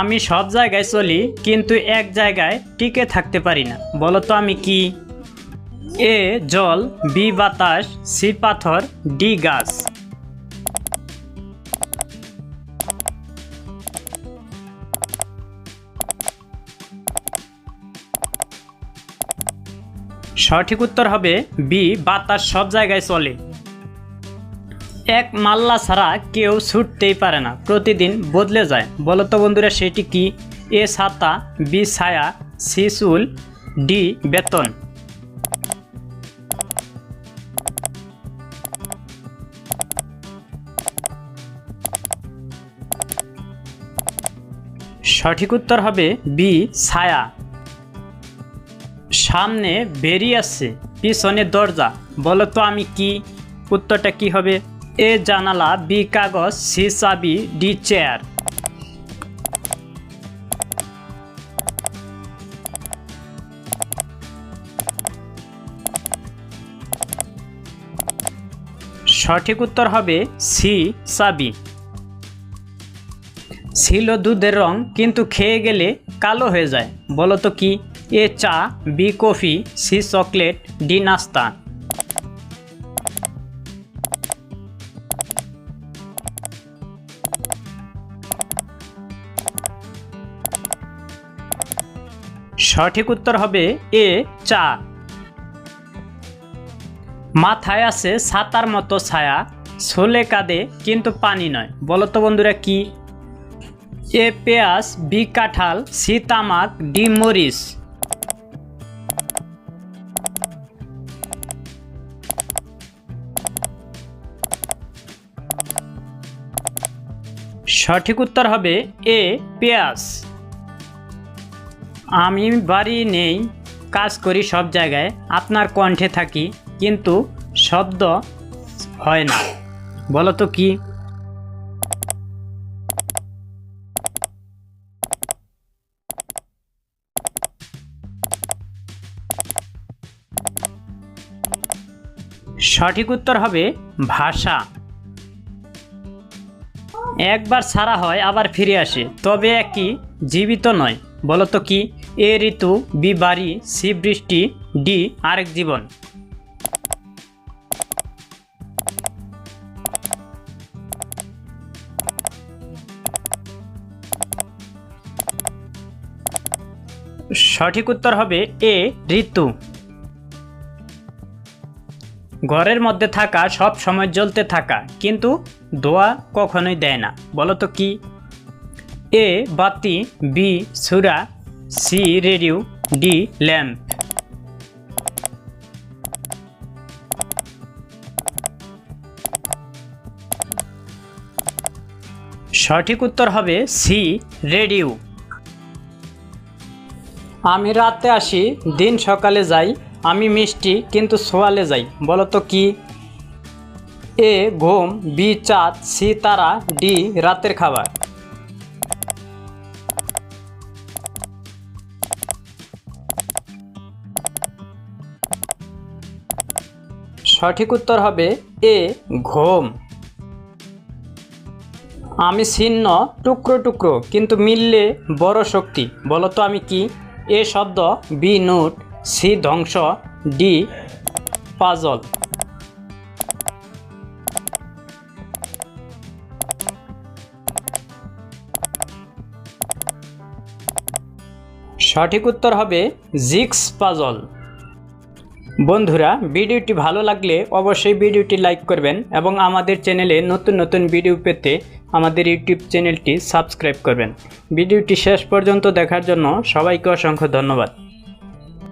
আমি সব জায়গায় চলি, কিন্তু এক জায়গায় টিকে থাকতে পারি না। বলতো আমি কি? এ জল, বি বাতাস, সি পাথর, ডি গাছ। সঠিক উত্তর হবে বি, বাতাস সব জায়গায় চলে। এক মাল্লা ছাড়া কেউ ছুটতেই পারে না, প্রতিদিন বদলে যায়। বলো তো বন্ধুরা, সেটি কি? এ ছাতা, বি ছায়া, সি চুল, ডি বেতন। সঠিক উত্তর হবে বি ছায়া। সামনে বেরিয়ে আসছে পিছনে দরজা। বলো তো আমি কি? উত্তরটা কি হবে? এ জানালা, বি কাগজ, সি চাবি, ডি চেয়ার। সঠিক উত্তর হবে সি, চাবি। ছিল দুধের রং, কিন্তু খেয়ে গেলে কালো হয়ে যায়। বলো তো কি? এ চা, B coffee, C chocolate, D নাস্তা। সঠিক উত্তর হবে এ, চা। মাথায় আছে ছাতার মতো ছায়া, ছোলে কাঁদে কিন্তু পানি নয়। বলো তো বন্ধুরা কি? এ, পেঁয়াজ, বি, কাঁঠাল, সি, তামাক, ডি, মরিচ। সঠিক উত্তর হবে এ, পেঁয়াজ। আমি বাড়ি নেই, কাজ করি সব জায়গায়, আপনার কণ্ঠে থাকি, কিন্তু শব্দ হয় না। বলো তো কি? সঠিক উত্তর হবে ভাষা। একবার ছাড়া হয়, আবার ফিরে আসে, তবে একই জীবিত নয়। বলো তো কি? এ ঋতু, বি বাড়ি সি বৃষ্টি, ডি আরেক জীবন। সঠিক উত্তর হবে এ ঋতু। ঘরের মধ্যে থাকা, সব সময় জ্বলতে থাকা, কিন্তু দোয়া কখনোই দেয় না। বলো তো কি? এ বাতি, বি সুরা সি রেডিও, ডি ল্যাম্প। সঠিক উত্তর হবে সি রেডিও। আমি রাতে আসি, দিন সকালে যাই, আমি মিষ্টি, কিন্তু সোয়ালে যাই বলো তো কি? এ ঘুম, বি চাঁদ, সি তারা, ডি রাতের খাবার। সঠিক উত্তর হবে এ, ঘোম। আমি ছিন্ন, টুকরো টুকরো, কিন্তু মিললে বড় শক্তি। বলো তো আমি কি? এ শব্দ, বি নোট, সি ধ্বংস, ডি পাজল। সঠিক উত্তর হবে জিক্স পাজল। বন্ধুরা, ভিডিওটি ভালো লাগলে অবশ্যই ভিডিওটি লাইক করবেন এবং আমাদের চ্যানেলে নতুন নতুন ভিডিও পেতে আমাদের ইউটিউব চ্যানেলটি সাবস্ক্রাইব করবেন। ভিডিওটি শেষ পর্যন্ত দেখার জন্য সবাইকে অসংখ্য ধন্যবাদ।